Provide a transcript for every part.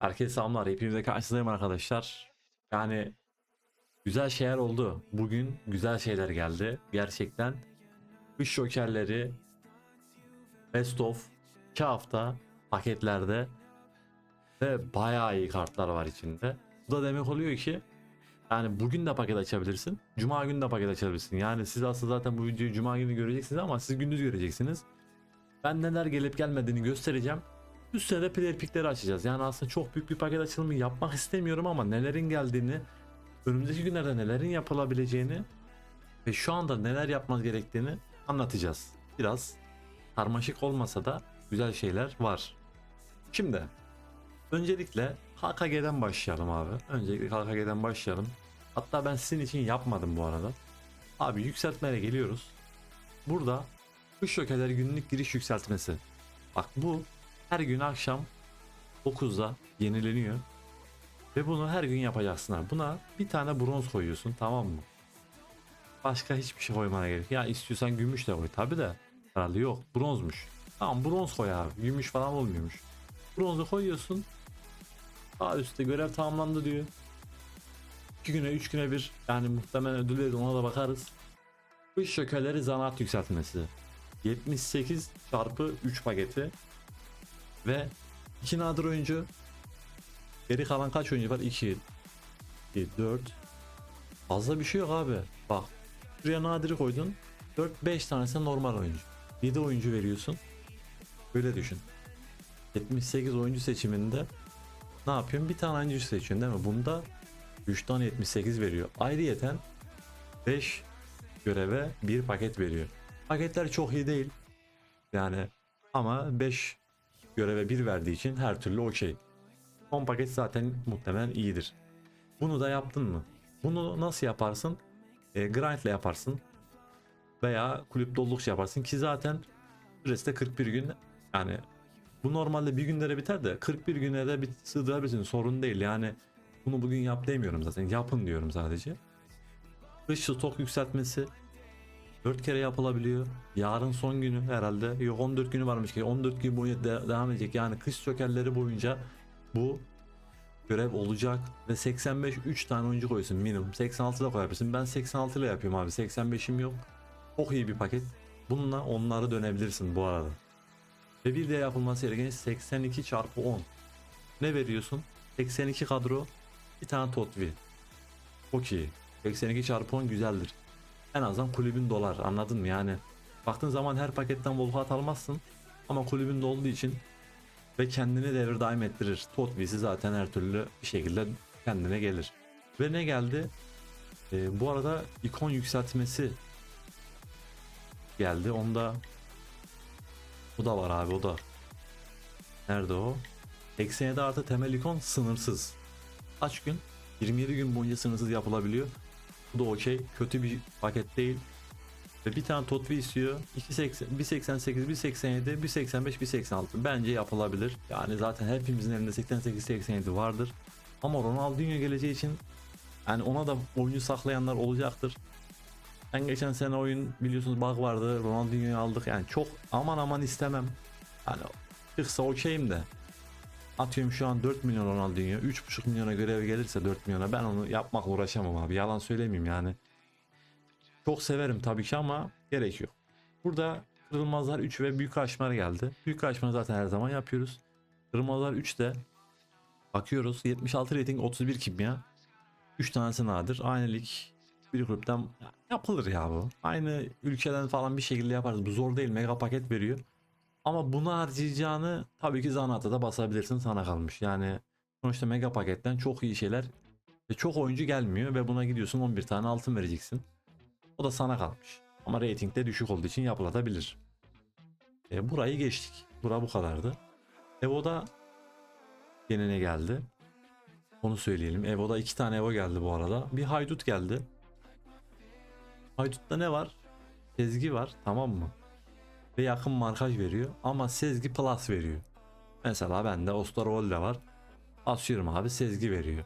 Herkese selamlar. Hepinize karşınızdayım arkadaşlar. Yani güzel şeyler oldu. Bugün güzel şeyler geldi. Gerçekten kış jokerleri Best of 2 hafta paketlerde ve bayağı iyi kartlar var içinde. Bu da demek oluyor ki yani bugün de paket açabilirsin. Cuma günü de paket açabilirsin. Yani siz aslında zaten bu videoyu cuma günü göreceksiniz ama siz gündüz göreceksiniz. Ben neler gelip gelmediğini göstereceğim. Üstüne de player pickleri açacağız. Yani aslında çok büyük bir paket açılımı yapmak istemiyorum ama nelerin geldiğini, önümüzdeki günlerde nelerin yapılabileceğini ve şu anda neler yapmamız gerektiğini anlatacağız. Biraz karmaşık olmasa da güzel şeyler var. Şimdi öncelikle HKG'den başlayalım abi. Öncelikle HKG'den başlayalım. Hatta ben sizin için yapmadım bu arada. Abi yükseltmeye geliyoruz. Burada kış jokerleri günlük giriş yükseltmesi. Bak bu her gün akşam 9'da yenileniyor. Ve bunu her gün yapacaksın. Buna bir tane bronz koyuyorsun tamam mı? Başka hiçbir şey koymana gerek. Ya istiyorsan gümüş de koy tabi de. Herhalde yok bronzmuş. Tamam bronz koy abi. Gümüş falan olmuyormuş. Bronzu koyuyorsun. Sağ üstte görev tamamlandı diyor. 2 güne 3 güne bir yani muhtemelen ödül verir ona da bakarız. Kış şökerleri zanaat yükseltmesi. 78 çarpı 3 paketi ve 2 nadir oyuncu. Geri kalan kaç oyuncu var? 2 2 4 fazla bir şey yok abi. Bak şuraya nadiri koydun. 4 5 tanesi normal oyuncu. 7 oyuncu veriyorsun. Böyle düşün. 78 oyuncu seçiminde ne yapıyorsun? Bir tane oyuncu seçiyorsun değil mi? Bunda 3 tane 78 veriyor. Ayrıyeten 5 göreve bir paket veriyor. Paketler çok iyi değil. Yani ama 5 göreve 1 verdiği için her türlü okey. Son paket zaten muhtemelen iyidir. Bunu da yaptın mı? Bunu nasıl yaparsın? E, grind ile yaparsın. Veya kulüp dolulukça yaparsın ki zaten süresi de 41 gün. Yani bu normalde bir günlere biter de 41 güne de bir sığdırabilirsin. Sorun değil. Yani bunu bugün yap demiyorum zaten. Yapın diyorum sadece. Dış stok yükseltmesi 4 kere yapılabiliyor. Yarın son günü herhalde. Yok 14 günü varmış ki 14 gün boyunca de- devam edecek. Yani kış jokerleri boyunca bu görev olacak ve 85 3 tane oyuncu koyuyorsun minimum. 86 da koyabilirsin. Ben 86 ile yapıyorum abi. 85'im yok. Çok iyi bir paket. Bununla onları dönebilirsin bu arada. Ve bir de yapılması gereken 82 çarpı 10. Ne veriyorsun? 82 kadro, bir tane Totvi. Çok iyi. 82 çarpı 10 güzeldir en azından kulübün dolar anladın mı? Yani baktığın zaman her paketten volkat almazsın ama kulübün olduğu için ve kendini devir daim ettirir. Tot visi zaten her türlü bir şekilde kendine gelir. Ve ne geldi? Ee, bu arada ikon yükseltmesi geldi. Onda bu da var abi o da. Nerede o? 87 artı temel ikon sınırsız. Kaç gün? 27 gün boyunca sınırsız yapılabiliyor bu da okey. Kötü bir paket değil. Ve bir tane Totvi istiyor. 2.80, 1.88, 1.87, 1.85, 1.86. Bence yapılabilir. Yani zaten hepimizin elinde 88-87 vardır. Ama Ronaldinho geleceği için yani ona da oyuncu saklayanlar olacaktır. Ben geçen sene oyun biliyorsunuz bug vardı. Ronaldinho'yu aldık. Yani çok aman aman istemem. Yani çıksa okeyim de. Atıyorum şu an 4 milyon Ronaldinho 3,5 milyona görev gelirse 4 milyona ben onu yapmakla uğraşamam abi yalan söylemeyeyim yani. Çok severim tabii ki ama gerek yok. Burada kırılmazlar 3 ve büyük açmalar geldi. Büyük açmaları zaten her zaman yapıyoruz. Kırılmazlar 3'te bakıyoruz 76 rating 31 kimya. 3 tanesi nadir. Aynı bir gruptan yapılır ya bu. Aynı ülkeden falan bir şekilde yaparız. Bu zor değil. Mega paket veriyor. Ama bunu harcayacağını tabii ki zanaata da basabilirsin sana kalmış. Yani sonuçta mega paketten çok iyi şeyler ve çok oyuncu gelmiyor ve buna gidiyorsun 11 tane altın vereceksin. O da sana kalmış. Ama rating de düşük olduğu için yapılabilir. E, burayı geçtik. Bura bu kadardı. Evo'da yine ne geldi? Onu söyleyelim. Evo'da iki tane Evo geldi bu arada. Bir haydut geldi. Haydut'ta ne var? Sezgi var tamam mı? Ve yakın markaj veriyor ama Sezgi Plus veriyor. Mesela bende Osterwolde var. Asıyorum abi Sezgi veriyor.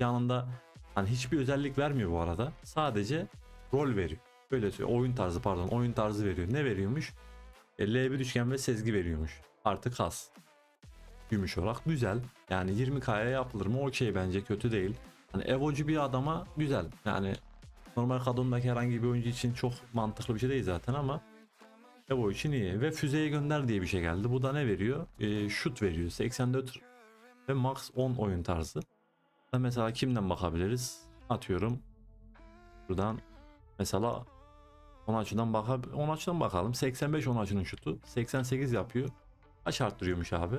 Yanında hani hiçbir özellik vermiyor bu arada. Sadece rol veriyor. Öyle söylüyor. Oyun tarzı pardon oyun tarzı veriyor. Ne veriyormuş? E, L1 üçgen ve Sezgi veriyormuş. Artık has. gümüş olarak güzel. Yani 20k'ya yapılır mı? Okey bence kötü değil. Hani evocu bir adama güzel. Yani normal kadındaki herhangi bir oyuncu için çok mantıklı bir şey değil zaten ama Evo için iyi. Ve füzeye gönder diye bir şey geldi. Bu da ne veriyor? Şut veriyor. 84 ve max 10 oyun tarzı. Mesela kimden bakabiliriz? Atıyorum. Buradan mesela 10 açıdan bakab 10 açıdan bakalım. 85 10 açının şutu. 88 yapıyor. Kaç arttırıyormuş abi?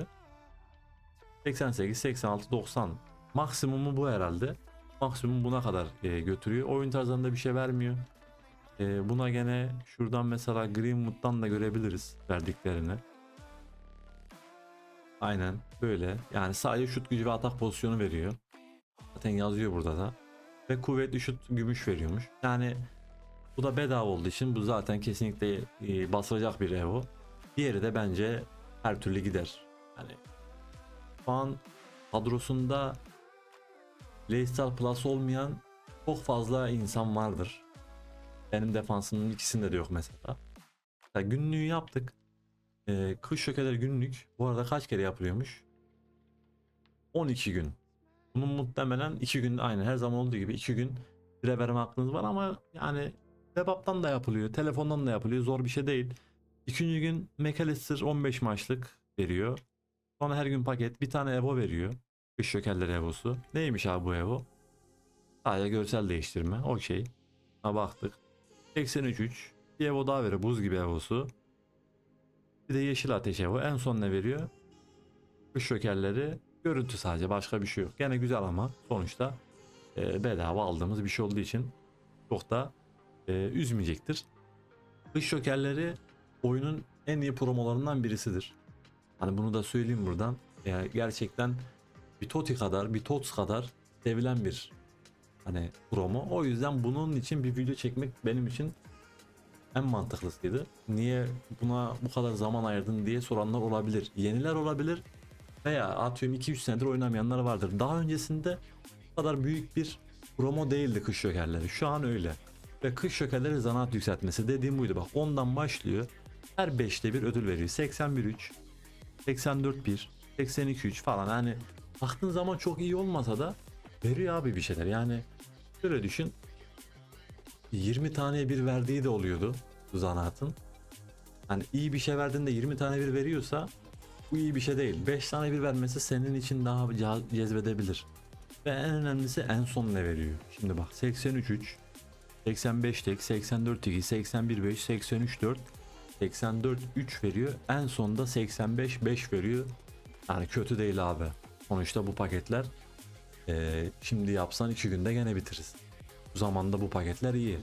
88, 86, 90. Maksimumu bu herhalde. Maksimum buna kadar e, götürüyor. Oyun tarzında bir şey vermiyor. E, buna gene şuradan mesela Greenwood'dan da görebiliriz verdiklerini. Aynen böyle. Yani sadece şut gücü ve atak pozisyonu veriyor. Zaten yazıyor burada da. Ve kuvvetli şut gümüş veriyormuş. Yani bu da bedava olduğu için bu zaten kesinlikle e, basılacak bir Evo. Diğeri de bence her türlü gider. Yani şu an kadrosunda Leicester Plus olmayan çok fazla insan vardır. Benim defansımın ikisinde de yok mesela. mesela günlüğü yaptık. Ee, kış şökeleri günlük. Bu arada kaç kere yapılıyormuş? 12 gün. Bunun muhtemelen 2 gün aynı her zaman olduğu gibi 2 gün süre verme hakkınız var ama yani Webap'tan da yapılıyor, telefondan da yapılıyor. Zor bir şey değil. İkinci gün McAllister 15 maçlık veriyor. Sonra her gün paket bir tane Evo veriyor. Kış şökerleri Evo'su. Neymiş abi bu Evo? Sadece görsel değiştirme. Okey. Ha baktık. 83 Bir Evo daha veriyor. Buz gibi Evo'su. Bir de yeşil ateş Evo. En son ne veriyor? Kış şökerleri. Görüntü sadece. Başka bir şey yok. Gene güzel ama sonuçta e, bedava aldığımız bir şey olduğu için çok da e, üzmeyecektir. Kış şökerleri oyunun en iyi promolarından birisidir. Hani bunu da söyleyeyim buradan. Yani gerçekten bir Toti kadar, bir Tots kadar sevilen bir hani promo. O yüzden bunun için bir video çekmek benim için en mantıklısıydı. Niye buna bu kadar zaman ayırdın diye soranlar olabilir. Yeniler olabilir veya atıyorum 2-3 senedir oynamayanlar vardır. Daha öncesinde bu kadar büyük bir promo değildi kış şökerleri. Şu an öyle. Ve kış şökerleri zanaat yükseltmesi dediğim buydu. Bak ondan başlıyor. Her 5'te bir ödül veriyor. 81 3, 84 1, 82 3 falan. Hani baktığın zaman çok iyi olmasa da veriyor abi bir şeyler. Yani şöyle düşün. 20 taneye bir verdiği de oluyordu bu zanaatın. Hani iyi bir şey verdiğinde 20 tane bir veriyorsa bu iyi bir şey değil. 5 tane bir vermesi senin için daha cezbedebilir. Ve en önemlisi en son ne veriyor? Şimdi bak 83 3, 85 tek, 84 2, 81 5, 83 4, 84 3 veriyor. En sonda 85 5 veriyor. Yani kötü değil abi. Sonuçta bu paketler eee, şimdi yapsan 2 günde gene bitiririz. Bu zamanda bu paketler iyi.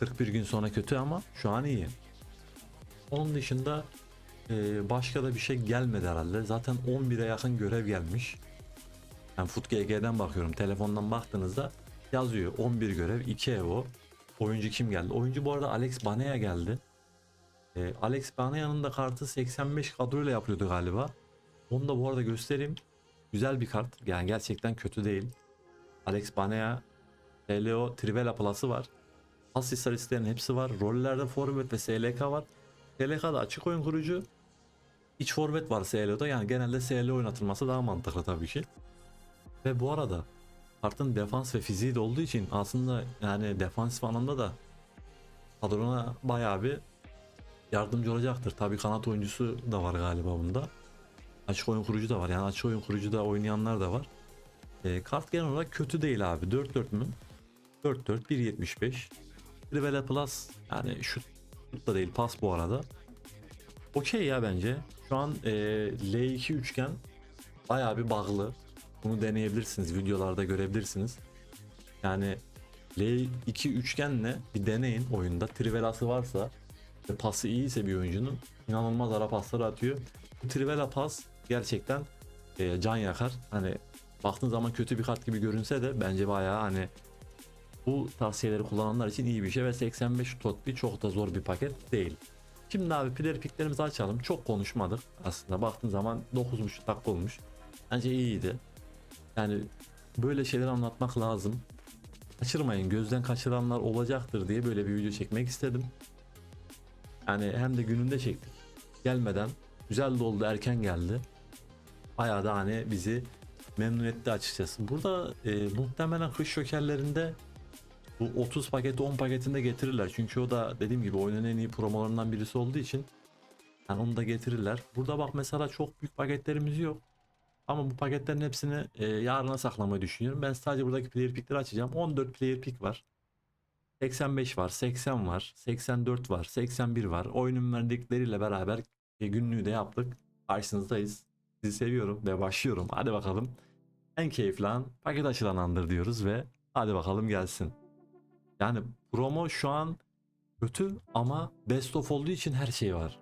41 gün sonra kötü ama şu an iyi. Onun dışında eee, başka da bir şey gelmedi herhalde. Zaten 11'e yakın görev gelmiş. Ben FutGG'den bakıyorum. Telefondan baktığınızda yazıyor 11 görev 2 Evo. Oyuncu kim geldi? Oyuncu bu arada Alex Banea geldi. Ee, Alex Banea'nın da kartı 85 kadroyla yapılıyordu galiba. Onu da bu arada göstereyim. Güzel bir kart. Yani gerçekten kötü değil. Alex Banea, LO, Trivela Plus'ı var. Pas istatistiklerin hepsi var. Rollerde forvet ve SLK var. SLK'da açık oyun kurucu. İç forvet var SLO'da. Yani genelde SLO oynatılması daha mantıklı tabii ki. Ve bu arada kartın defans ve fiziği de olduğu için aslında yani defansif anlamda da kadrona bayağı bir yardımcı olacaktır. Tabii kanat oyuncusu da var galiba bunda. Açık oyun kurucu da var. Yani açık oyun kurucu da oynayanlar da var. E, kart genel olarak kötü değil abi. 4-4 mü? 4-4 1.75. Rivela Plus yani şut, şut da değil pas bu arada. Okey ya bence. Şu an e, L2 üçgen bayağı bir bağlı. Bunu deneyebilirsiniz. Videolarda görebilirsiniz. Yani L2 üçgenle bir deneyin oyunda. Trivelası varsa pası iyiyse bir oyuncunun inanılmaz ara pasları atıyor. Bu Trivela pas gerçekten e, can yakar. Hani baktığın zaman kötü bir kart gibi görünse de bence bayağı hani bu tavsiyeleri kullananlar için iyi bir şey ve 85 totbi çok da zor bir paket değil. Şimdi abi player picklerimizi açalım. Çok konuşmadık aslında. Baktığın zaman 9.5 dakika olmuş. Bence iyiydi. Yani böyle şeyler anlatmak lazım. Kaçırmayın. Gözden kaçıranlar olacaktır diye böyle bir video çekmek istedim. Yani hem de gününde çektik. Gelmeden güzel de oldu erken geldi. Bayağı da hani bizi memnun etti açıkçası. Burada e, muhtemelen kış şokerlerinde bu 30 paketi 10 paketinde getirirler. Çünkü o da dediğim gibi oyunun en iyi promolarından birisi olduğu için yani onu da getirirler. Burada bak mesela çok büyük paketlerimiz yok. Ama bu paketlerin hepsini e, yarına saklamayı düşünüyorum. Ben sadece buradaki player pickleri açacağım. 14 player pick var. 85 var, 80 var, 84 var, 81 var. Oyunun verdikleriyle beraber e, günlüğü de yaptık. Karşınızdayız. Sizi seviyorum ve başlıyorum. Hadi bakalım. En keyifli an paket açılan andır diyoruz ve hadi bakalım gelsin. Yani promo şu an kötü ama best of olduğu için her şey var.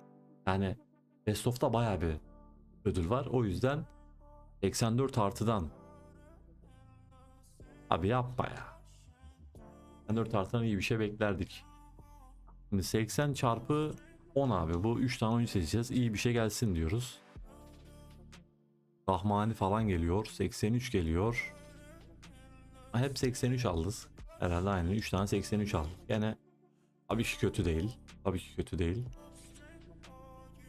Yani best of'ta bayağı bir ödül var. O yüzden 84 artıdan abi yapma ya. 84 artıdan iyi bir şey beklerdik. Şimdi 80 çarpı 10 abi. Bu 3 tane oyun seçeceğiz. İyi bir şey gelsin diyoruz. Rahmani falan geliyor. 83 geliyor. Hep 83 aldık. Herhalde aynı. 3 tane 83 aldık. Gene tabii ki kötü değil. Tabii ki kötü değil.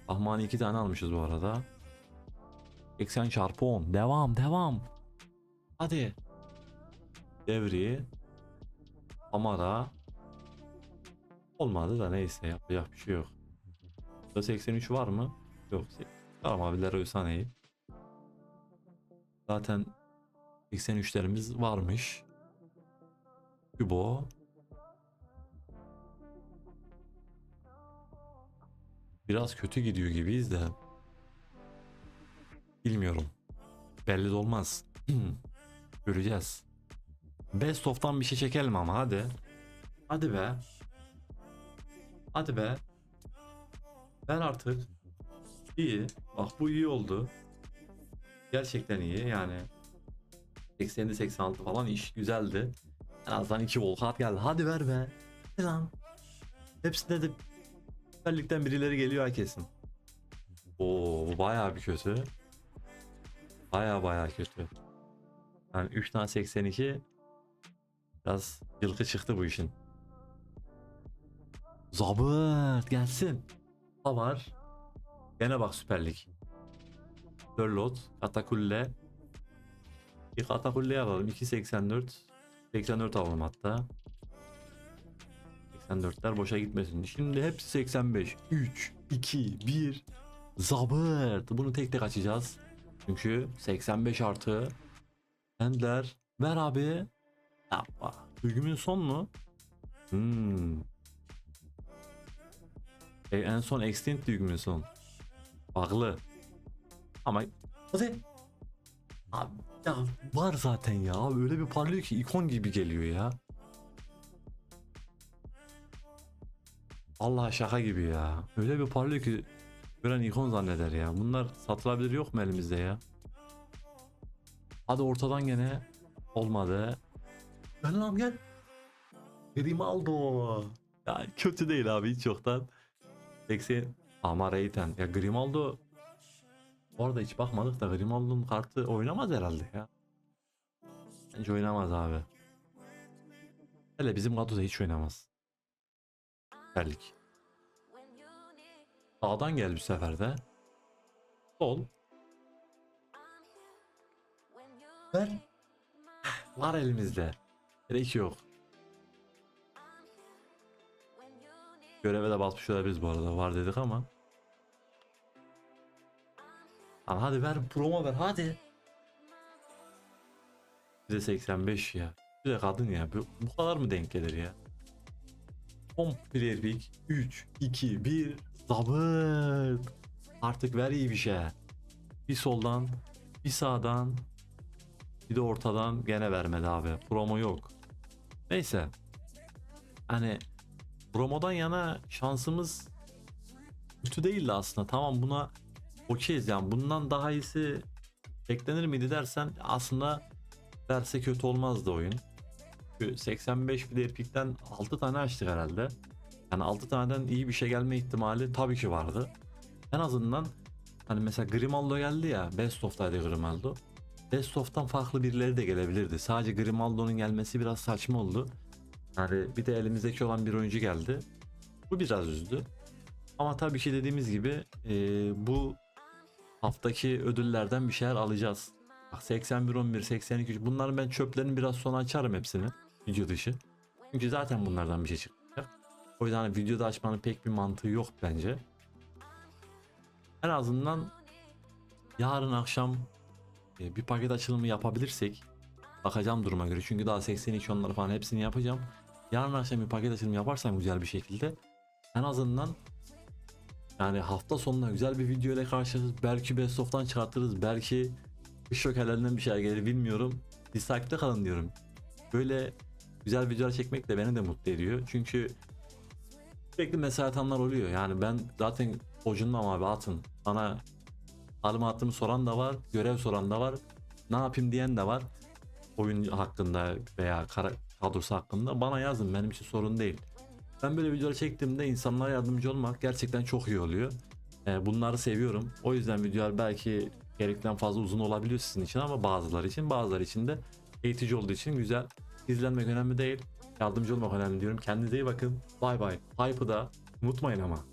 Rahmani 2 tane almışız bu arada. 80 çarpı 10. Devam devam. Hadi. Devri. Amara. Olmadı da neyse yapacak bir şey yok. Burada 83 var mı? Yok. Tamam abiler Özhane'yi. Zaten 83'lerimiz varmış. Kübo. Biraz kötü gidiyor gibiyiz de. Bilmiyorum. Belli de olmaz. Göreceğiz. Best of'tan bir şey çekelim ama hadi. Hadi be. Hadi be. Ben artık iyi. Bak bu iyi oldu. Gerçekten iyi yani. 87 86 falan iş güzeldi. En azından 2 volkat geldi. Hadi ver be. Hadi lan. Hepsinde de Lig'den birileri geliyor ha kesin. Oo bu bayağı bir kötü. Bayağı bayağı kötü. Yani 3 tane 82 biraz yılkı çıktı bu işin. Zabırt gelsin. Ha var. Gene bak Süper Lig. Sörlot, Katakulle. Bir Katakulle alalım. 2.84. 84 alalım hatta. 84'ler boşa gitmesin. Şimdi hepsi 85. 3, 2, 1. Zabırt. Bunu tek tek açacağız. Çünkü 85 artı. Handler. Ver abi. Yapma. Hücumün son mu? Hmm. E, en son extinct hücumün son. Bağlı. Ama hadi. Abi ya var zaten ya. Öyle bir parlıyor ki ikon gibi geliyor ya. Allah şaka gibi ya. Öyle bir parlıyor ki gören ikon zanneder ya. Bunlar satılabilir yok mu elimizde ya? Hadi ortadan gene olmadı. Gel lan gel. Grimaldo. Ya kötü değil abi hiç yoktan. 80 ama Reyten. Ya Grimaldo bu arada hiç bakmadık da Grimaldo'nun kartı oynamaz herhalde ya. Bence oynamaz abi. Hele bizim kadroda hiç oynamaz. Süperlik. Sağdan gel bir seferde. Sol. Ver. Var elimizde. Gerek yok. Göreve de basmış olabiliriz bu arada. Var dedik ama. Lan hadi ver promo ver hadi. Bir de 85 ya. Bir de kadın ya. Bu, bu kadar mı denk gelir ya? 10 player pick 3 2 1 zabıt. Artık ver iyi bir şey. Bir soldan, bir sağdan, bir de ortadan gene vermedi abi. Promo yok. Neyse. Hani promodan yana şansımız kötü değildi aslında. Tamam buna okeyiz yani bundan daha iyisi beklenir miydi dersen aslında derse kötü olmazdı oyun. Çünkü 85 player pick'ten 6 tane açtık herhalde. Yani 6 taneden iyi bir şey gelme ihtimali tabii ki vardı. En azından hani mesela Grimaldo geldi ya Best of'taydı Grimaldo. Best of'tan farklı birileri de gelebilirdi. Sadece Grimaldo'nun gelmesi biraz saçma oldu. Yani bir de elimizdeki olan bir oyuncu geldi. Bu biraz üzdü. Ama tabii ki dediğimiz gibi e, bu haftaki ödüllerden bir şeyler alacağız. Bak 81 11 82 3 bunların ben çöplerini biraz sonra açarım hepsini video dışı. Çünkü zaten bunlardan bir şey çıkacak. O yüzden hani videoda açmanın pek bir mantığı yok bence. En azından yarın akşam e, bir paket açılımı yapabilirsek bakacağım duruma göre. Çünkü daha 82 onları falan hepsini yapacağım. Yarın akşam bir paket açılımı yaparsam güzel bir şekilde en azından yani hafta sonuna güzel bir video ile karşılaşırız. Belki best of'tan çıkartırız. Belki kış şokerlerinden bir şey gelir bilmiyorum. Dislike'de kalın diyorum. Böyle güzel videolar çekmek de beni de mutlu ediyor. Çünkü sürekli mesaj atanlar oluyor. Yani ben zaten hocunmam abi atın. Bana talimatımı soran da var. Görev soran da var. Ne yapayım diyen de var. Oyun hakkında veya kadrosu hakkında bana yazın. Benim için sorun değil. Ben böyle videolar çektiğimde insanlara yardımcı olmak gerçekten çok iyi oluyor. Ee, bunları seviyorum. O yüzden videolar belki gerekten fazla uzun olabiliyor sizin için ama bazıları için bazıları için de eğitici olduğu için güzel. İzlenmek önemli değil. Yardımcı olmak önemli diyorum. Kendinize iyi bakın. Bay bay. Hype'ı da unutmayın ama.